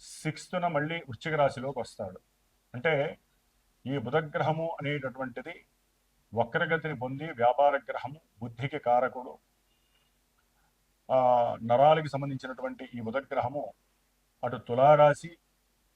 సిక్స్త్న మళ్ళీ వృశ్చిక రాశిలోకి వస్తాడు. అంటే ఈ బుధగ్రహము అనేటటువంటిది వక్రగతిని పొంది వ్యాపార గ్రహము బుద్ధికి కారకుడు ఆ నరాలకి సంబంధించినటువంటి ఈ బుధగ్రహము అటు తులారాశి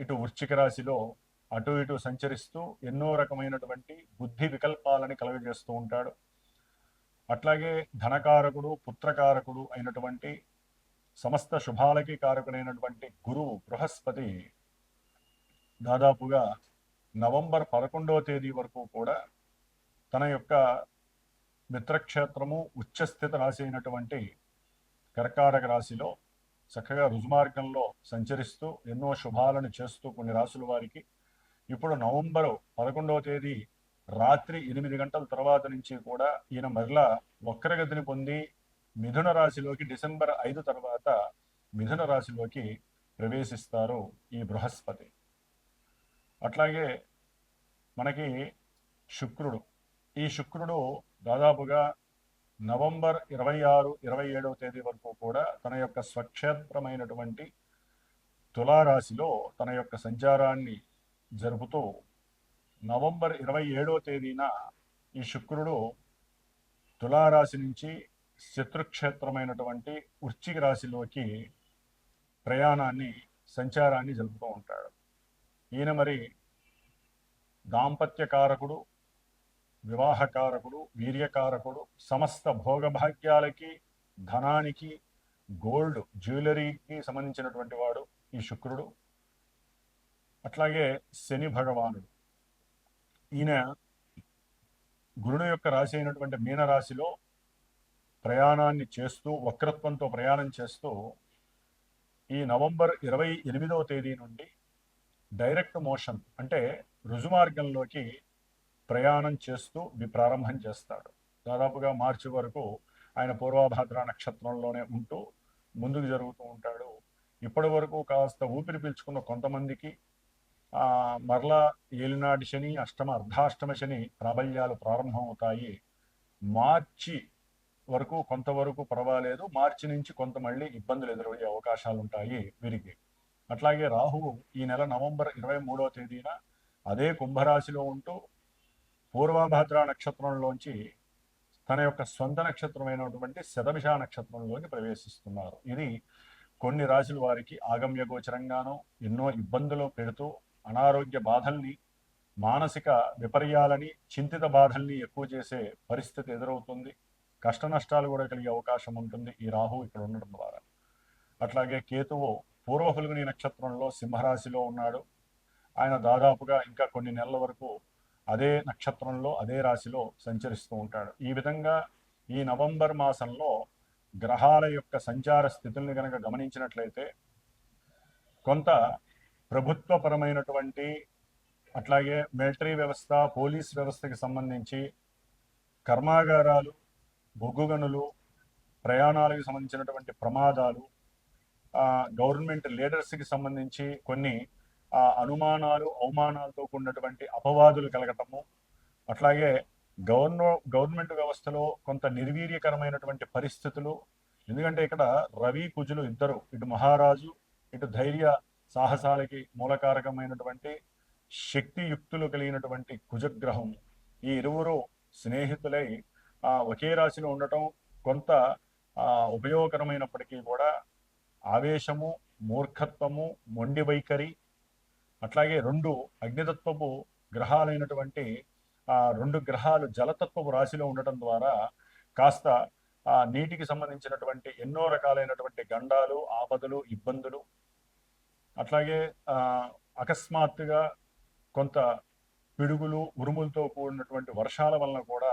ఇటు వృశ్చిక రాశిలో అటు ఇటు సంచరిస్తూ ఎన్నో రకమైనటువంటి బుద్ధి వికల్పాలని కలుగజేస్తూ ఉంటాడు. అట్లాగే ధనకారకుడు పుత్రకారకుడు అయినటువంటి సమస్త శుభాలకి కారకుడైనటువంటి గురువు బృహస్పతి దాదాపుగా నవంబర్ పదకొండవ తేదీ వరకు కూడా తన యొక్క మిత్రక్షేత్రము ఉచ్చస్థిత రాశి అయినటువంటి కర్కాటక రాశిలో చక్కగా రుజుమార్గంలో సంచరిస్తూ ఎన్నో శుభాలను చేస్తూ కొన్ని రాసుల వారికి ఇప్పుడు నవంబరు పదకొండవ తేదీ రాత్రి ఎనిమిది గంటల తర్వాత నుంచి కూడా ఈయన మరలా వక్రగతిని పొంది మిథున రాశిలోకి డిసెంబర్ ఐదు తర్వాత మిథున రాశిలోకి ప్రవేశిస్తారు ఈ బృహస్పతి. అట్లాగే మనకి శుక్రుడు. ఈ శుక్రుడు దాదాపుగా నవంబర్ ఇరవై ఆరు ఇరవై ఏడవ తేదీ వరకు కూడా తన యొక్క స్వక్షేత్రమైనటువంటి తులారాశిలో తన యొక్క సంచారాన్ని జరుపుతూ నవంబర్ ఇరవై ఏడవ తేదీన ఈ శుక్రుడు తులారాశి నుంచి శత్రుక్షేత్రమైనటువంటి వృశ్చిక రాశిలోకి ప్రయాణాన్ని సంచారాన్ని జరుపుతూ ఉంటాడు. ఈయన మరి దాంపత్యకారకుడు వివాహకారకుడు వీర్యకారకుడు సమస్త భోగభాగ్యాలకి ధనానికి గోల్డ్ జ్యువెలరీకి సంబంధించినటువంటి వాడు ఈ శుక్రుడు. అట్లాగే శని భగవానుడు. ఈయన గురుడు యొక్క రాశి అయినటువంటి మీనరాశిలో ప్రయాణాన్ని చేస్తూ వక్రత్వంతో ప్రయాణం చేస్తూ ఈ నవంబర్ ఇరవై ఎనిమిదవ తేదీ నుండి డైరెక్ట్ మోషన్ అంటే రుజుమార్గంలోకి ప్రయాణం చేస్తూ ప్రారంభం చేస్తాడు. దాదాపుగా మార్చి వరకు ఆయన పూర్వభాద్ర నక్షత్రంలోనే ఉంటూ ముందుకు జరుగుతూ ఉంటాడు. ఇప్పటి వరకు కాస్త ఊపిరి పీల్చుకున్న కొంతమందికి మరలా ఏలినాటి శని అష్టమ అర్ధాష్టమ శని ప్రాబల్యాలు ప్రారంభమవుతాయి. మార్చి వరకు కొంతవరకు పర్వాలేదు. మార్చి నుంచి కొంత మళ్ళీ ఇబ్బందులు ఎదురయ్యే అవకాశాలు ఉంటాయి వీరికి. అట్లాగే రాహువు ఈ నెల నవంబర్ ఇరవై మూడవ తేదీన అదే కుంభరాశిలో ఉంటూ పూర్వభద్ర నక్షత్రంలోంచి తన యొక్క సొంత నక్షత్రమైనటువంటి శతభిష నక్షత్రంలోకి ప్రవేశిస్తున్నారు. ఇది కొన్ని రాశుల వారికి ఆగమ్య గోచరంగానూ ఎన్నో ఇబ్బందులు పెడుతూ అనారోగ్య బాధల్ని మానసిక విపర్యాలని చింతిత బాధల్ని ఎక్కువ చేసే పరిస్థితి ఎదురవుతుంది. కష్ట నష్టాలు కూడా కలిగే అవకాశం ఉంటుంది. ఈ రాహు ఇక్కడ ఉండడం ద్వారా. అట్లాగే కేతువు పూర్వఫుల్గుని నక్షత్రంలో సింహరాశిలో ఉన్నాడు. ఆయన దాదాపుగా ఇంకా కొన్ని నెలల వరకు అదే నక్షత్రంలో అదే రాశిలో సంచరిస్తూ ఉంటాడు. ఈ విధంగా ఈ నవంబర్ మాసంలో గ్రహాల యొక్క సంచార స్థితుల్ని కనుక గమనించినట్లయితే కొంత ప్రభుత్వపరమైనటువంటి అట్లాగే మిలిటరీ వ్యవస్థ పోలీస్ వ్యవస్థకి సంబంధించి కర్మాగారాలు బొగ్గు గనులు ప్రయాణాలకు సంబంధించినటువంటి ప్రమాదాలు గవర్నమెంట్ లీడర్స్కి సంబంధించి కొన్ని అనుమానాలు అవమానాలతో కూడినటువంటి అపవాదులు కలగటము అట్లాగే గవర్న గవర్నమెంట్ వ్యవస్థలో కొంత నిర్వీర్యకరమైనటువంటి పరిస్థితులు ఎందుకంటే ఇక్కడ రవి కుజులు ఇద్దరు ఇటు మహారాజు ఇటు ధైర్య సాహసాలకి మూలకారకమైనటువంటి శక్తియుక్తులు కలిగినటువంటి కుజగ్రహం. ఈ ఇరువురు స్నేహితులై ఒకే రాశిలో ఉండటం కొంత ఆ, ఉపయోగకరమైనప్పటికీ కూడా ఆవేశము మూర్ఖత్వము మొండి వైఖరి అట్లాగే రెండు అగ్నితత్వపు గ్రహాలైనటువంటి ఆ రెండు గ్రహాలు జలతత్వపు రాశిలో ఉండటం ద్వారా కాస్త ఆ నీటికి సంబంధించినటువంటి ఎన్నో రకాలైనటువంటి గండాలు ఆపదలు ఇబ్బందులు అట్లాగే ఆ అకస్మాత్తుగా కొంత పిడుగులు ఉరుములతో కూడినటువంటి వర్షాల వలన కూడా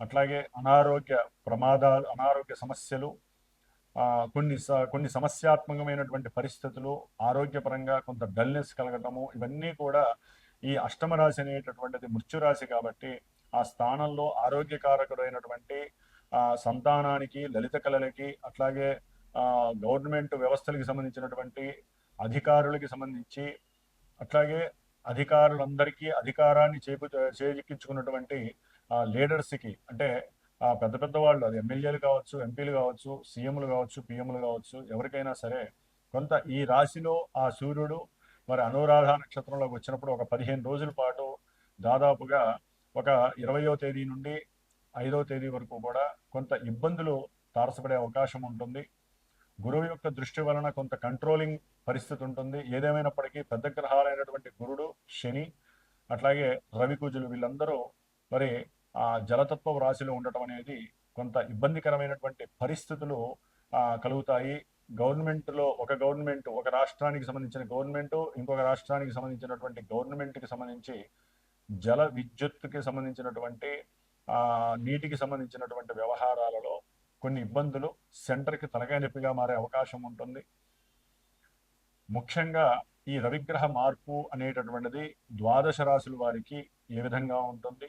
అట్లాగే అనారోగ్య ప్రమాదాలు అనారోగ్య సమస్యలు కొన్ని స- కొన్ని సమస్యాత్మకమైనటువంటి పరిస్థితులు ఆరోగ్యపరంగా కొంత డల్నెస్ కలగటము ఇవన్నీ కూడా ఈ అష్టమ రాశి అనేటటువంటిది మృత్యురాశి కాబట్టి ఆ స్థానంలో ఆరోగ్యకారకుడైనటువంటి సంతానానికి లలిత కళలకి అట్లాగే గవర్నమెంట్ వ్యవస్థలకి సంబంధించినటువంటి అధికారులకి సంబంధించి అట్లాగే అధికారులందరికీ అధికారాన్ని చేపు చేజిక్కించుకున్నటువంటి లీడర్స్కి అంటే పెద్ద పెద్ద వాళ్ళు అది ఎమ్మెల్యేలు కావచ్చు ఎంపీలు కావచ్చు సీఎంలు కావచ్చు పిఎంలు కావచ్చు ఎవరికైనా సరే కొంత ఈ రాశిలో ఆ సూర్యుడు మరి అనురాధ నక్షత్రంలోకి వచ్చినప్పుడు ఒక పదిహేను రోజుల పాటు దాదాపుగా ఒక ఇరవయో తేదీ నుండి ఐదో తేదీ వరకు కూడా కొంత ఇబ్బందులు తారసపడే అవకాశం ఉంటుంది. గురువు యొక్క దృష్టి వలన కొంత కంట్రోలింగ్ పరిస్థితి ఉంటుంది. ఏదేమైనప్పటికీ పెద్ద గ్రహాలైనటువంటి గురుడు శని అట్లాగే రవికుజులు వీళ్ళందరూ మరి ఆ జలతత్వ రాశిలో ఉండటం అనేది కొంత ఇబ్బందికరమైనటువంటి పరిస్థితులు కలుగుతాయి. గవర్నమెంట్లో ఒక గవర్నమెంట్ ఒక రాష్ట్రానికి సంబంధించిన గవర్నమెంట్ ఇంకొక రాష్ట్రానికి సంబంధించినటువంటి గవర్నమెంట్కి సంబంధించి జల విద్యుత్తుకి సంబంధించినటువంటి ఆ, నీటికి సంబంధించినటువంటి వ్యవహారాలలో కొన్ని ఇబ్బందులు సెంటర్కి తలకాయ నొప్పిగా మారే అవకాశం ఉంటుంది. ముఖ్యంగా ఈ రవిగ్రహ మార్పు అనేటటువంటిది ద్వాదశ రాశుల వారికి ఏ విధంగా ఉంటుంది?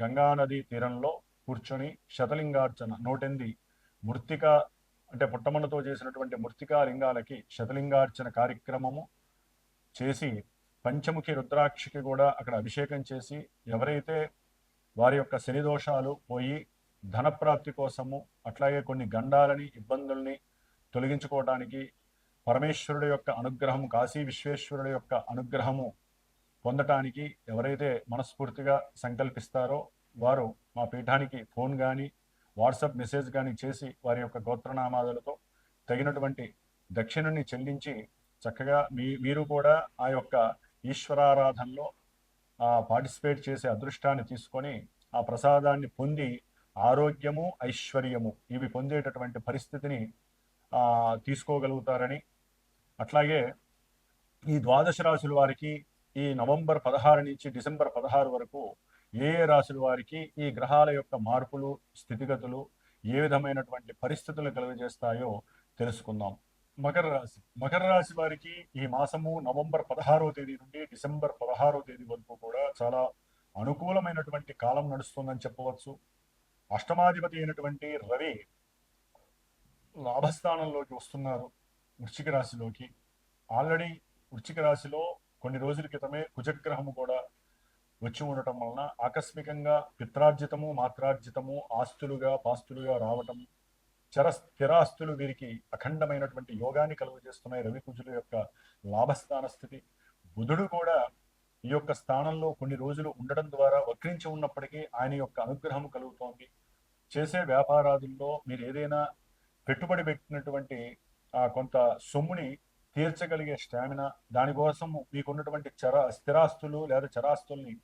గంగానది తీరంలో కూర్చొని శతలింగార్చన నోటెంది మృత్తిక అంటే పుట్టమన్నతో చేసినటువంటి మృతికా లింగాలకి శతలింగార్చన కార్యక్రమము చేసి పంచముఖి రుద్రాక్షికి కూడా అక్కడ అభిషేకం చేసి ఎవరైతే వారి యొక్క శని దోషాలు పోయి ధనప్రాప్తి కోసము అట్లాగే కొన్ని గండాలని ఇబ్బందుల్ని తొలగించుకోవడానికి పరమేశ్వరుడు యొక్క అనుగ్రహం కాశీ విశ్వేశ్వరుడు యొక్క అనుగ్రహము పొందటానికి ఎవరైతే మనస్ఫూర్తిగా సంకల్పిస్తారో వారు మా పీఠానికి ఫోన్ కానీ వాట్సాప్ మెసేజ్ కానీ చేసి వారి యొక్క గోత్రనామాదులతో తగినటువంటి దక్షిణని చెల్లించి చక్కగా మీ మీరు కూడా ఆ యొక్క ఈశ్వరారాధనలో పార్టిసిపేట్ చేసే అదృష్టాన్ని తీసుకొని ఆ ప్రసాదాన్ని పొంది ఆరోగ్యము ఐశ్వర్యము ఇవి పొందేటటువంటి పరిస్థితిని తీసుకోగలుగుతారని. అట్లాగే ఈ ద్వాదశ రాశుల వారికి ఈ నవంబర్ పదహారు నుంచి డిసెంబర్ పదహారు వరకు ఏ ఏ రాశుల వారికి ఈ గ్రహాల యొక్క మార్పులు స్థితిగతులు ఏ విధమైనటువంటి పరిస్థితులు కలుగజేస్తాయో తెలుసుకుందాం. మకర రాశి మకర రాశి వారికి ఈ మాసము నవంబర్ పదహారవ తేదీ నుండి డిసెంబర్ పదహారవ తేదీ వరకు కూడా చాలా అనుకూలమైనటువంటి కాలం నడుస్తుందని చెప్పవచ్చు. అష్టమాధిపతి అయినటువంటి రవి లాభస్థానంలోకి వస్తున్నారు వృశ్చిక రాశిలోకి. ఆల్రెడీ వృశ్చిక రాశిలో కొన్ని రోజుల క్రితమే కుజగ్రహము కూడా వచ్చి ఉండటం వలన ఆకస్మికంగా పిత్రార్జితము మాత్రార్జితము ఆస్తులుగా పాస్తులుగా రావటం చర స్థిరాస్తులు వీరికి అఖండమైనటువంటి యోగాన్ని కలుగజేస్తున్నాయి రవి కుజుల యొక్క లాభస్థాన స్థితి. బుధుడు కూడా ఈ యొక్క స్థానంలో కొన్ని రోజులు ఉండడం ద్వారా వక్రించి ఉన్నప్పటికీ ఆయన యొక్క అనుగ్రహం కలుగుతోంది. చేసే వ్యాపారాదుల్లో మీరు ఏదైనా పెట్టుబడి పెట్టినటువంటి కొంత సొమ్ముని తీర్చగలిగే స్టామినా దానికోసం మీకున్నటువంటి చర స్థిరాస్తులు లేదా చరాస్తుల్ని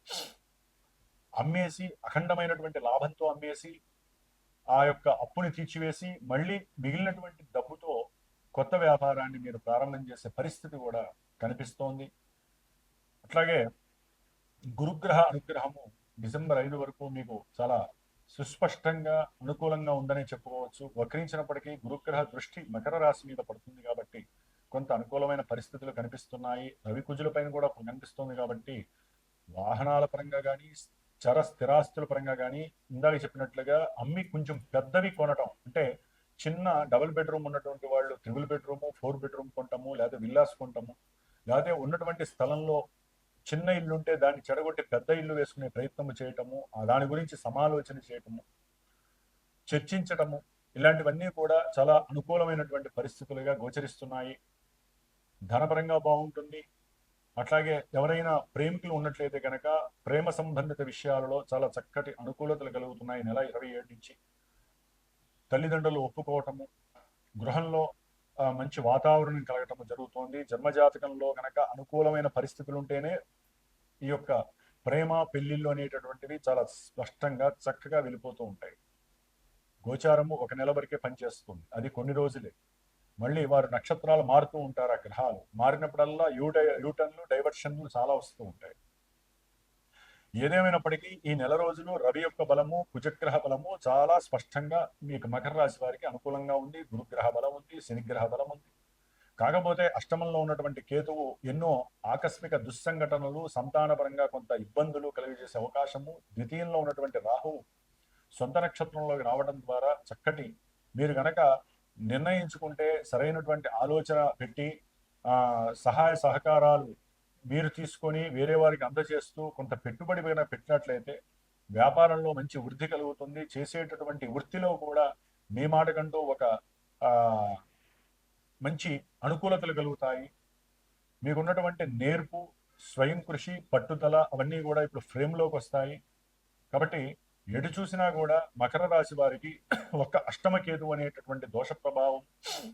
అమ్మేసి అఖండమైనటువంటి లాభంతో అమ్మేసి ఆ యొక్క అప్పుని తీర్చివేసి మళ్ళీ మిగిలినటువంటి డబ్బుతో కొత్త వ్యాపారాన్ని మీరు ప్రారంభం చేసే పరిస్థితి కూడా కనిపిస్తోంది. అట్లాగే గురుగ్రహ అనుగ్రహము డిసెంబర్ ఐదు వరకు మీకు చాలా సుస్పష్టంగా అనుకూలంగా ఉందని చెప్పుకోవచ్చు. వక్రించినప్పటికీ గురుగ్రహ దృష్టి మకర రాశి మీద పడుతుంది కాబట్టి కొంత అనుకూలమైన పరిస్థితులు కనిపిస్తున్నాయి. రవి కుజుల పైన కూడా కనిపిస్తుంది కాబట్టి వాహనాల పరంగా కానీ చర స్థిరాస్తుల పరంగా కానీ ఇందాక చెప్పినట్లుగా అమ్మి కొంచెం పెద్దవి కొనటం అంటే చిన్న డబుల్ బెడ్రూమ్ ఉన్నటువంటి వాళ్ళు త్రిబుల్ బెడ్రూమ్ ఫోర్ బెడ్రూమ్ కొంటాము లేదా విల్లాస్ కొంటాము. లేకపోతే ఉన్నటువంటి స్థలంలో చిన్న ఇల్లు ఉంటే దాన్ని చెడగొట్టి పెద్ద ఇల్లు వేసుకునే ప్రయత్నం చేయటము ఆ దాని గురించి సమాలోచన చేయటము చర్చించటము ఇలాంటివన్నీ కూడా చాలా అనుకూలమైనటువంటి పరిస్థితులుగా గోచరిస్తున్నాయి. ధనపరంగా బాగుంటుంది. అట్లాగే ఎవరైనా ప్రేమికులు ఉన్నట్లయితే కనుక ప్రేమ సంబంధిత విషయాలలో చాలా చక్కటి అనుకూలతలు కలుగుతున్నాయి నెల ఇరవై ఏడు నుంచి. తల్లిదండ్రులు ఒప్పుకోవటము గృహంలో మంచి వాతావరణం కలగటం జరుగుతోంది. జన్మజాతకంలో కనుక అనుకూలమైన పరిస్థితులు ఉంటేనే ఈ యొక్క ప్రేమ పెళ్ళిళ్ళు అనేటటువంటివి చాలా స్పష్టంగా చక్కగా వెళ్ళిపోతూ ఉంటాయి. గోచారము ఒక నెల వరకే పనిచేస్తుంది. అది కొన్ని రోజులే. మళ్ళీ వారు నక్షత్రాలు మారుతూ ఉంటారు ఆ గ్రహాలు. మారినప్పుడల్లా యూటై యూటర్న్లు డైవర్షన్లు చాలా వస్తూ ఉంటాయి. ఏదేమైనప్పటికీ ఈ నెల రోజులు రవి యొక్క బలము కుజగ్రహ బలము చాలా స్పష్టంగా మీకు మకర రాశి వారికి అనుకూలంగా ఉంది. గురుగ్రహ బలం ఉంది శనిగ్రహ బలం ఉంది. కాకపోతే అష్టమంలో ఉన్నటువంటి కేతువు ఎన్నో ఆకస్మిక దుస్సంఘటనలు సంతానపరంగా కొంత ఇబ్బందులు కలిగజేసే అవకాశము. ద్వితీయంలో ఉన్నటువంటి రాహువు సొంత నక్షత్రంలోకి రావడం ద్వారా చక్కటి మీరు గనక నిర్ణయించుకుంటే సరైనటువంటి ఆలోచన పెట్టి సహాయ సహకారాలు మీరు తీసుకొని వేరే వారికి అందజేస్తూ కొంత పెట్టుబడి పైన పెట్టినట్లయితే వ్యాపారంలో మంచి వృద్ధి కలుగుతుంది. చేసేటటువంటి వృత్తిలో కూడా మీ మాటకంటూ ఒక మంచి అనుకూలతలు కలుగుతాయి. మీకున్నటువంటి నేర్పు స్వయం కృషి పట్టుదల అవన్నీ కూడా ఇప్పుడు ఫ్రేమ్లోకి వస్తాయి. కాబట్టి ఎటు చూసినా కూడా మకర రాశి వారికి ఒక అష్టమ కేతు అనేటటువంటి దోష ప్రభావం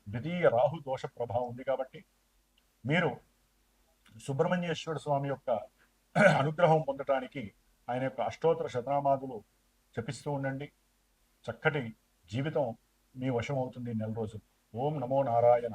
ద్వితీయ రాహు దోష ప్రభావం ఉంది కాబట్టి మీరు సుబ్రహ్మణ్యేశ్వర స్వామి యొక్క అనుగ్రహం పొందటానికి ఆయన యొక్క అష్టోత్తర శతనామాదులు జపిస్తూ ఉండండి. చక్కటి జీవితం మీ వశం అవుతుంది నెల రోజులు. ఓం నమో నారాయణ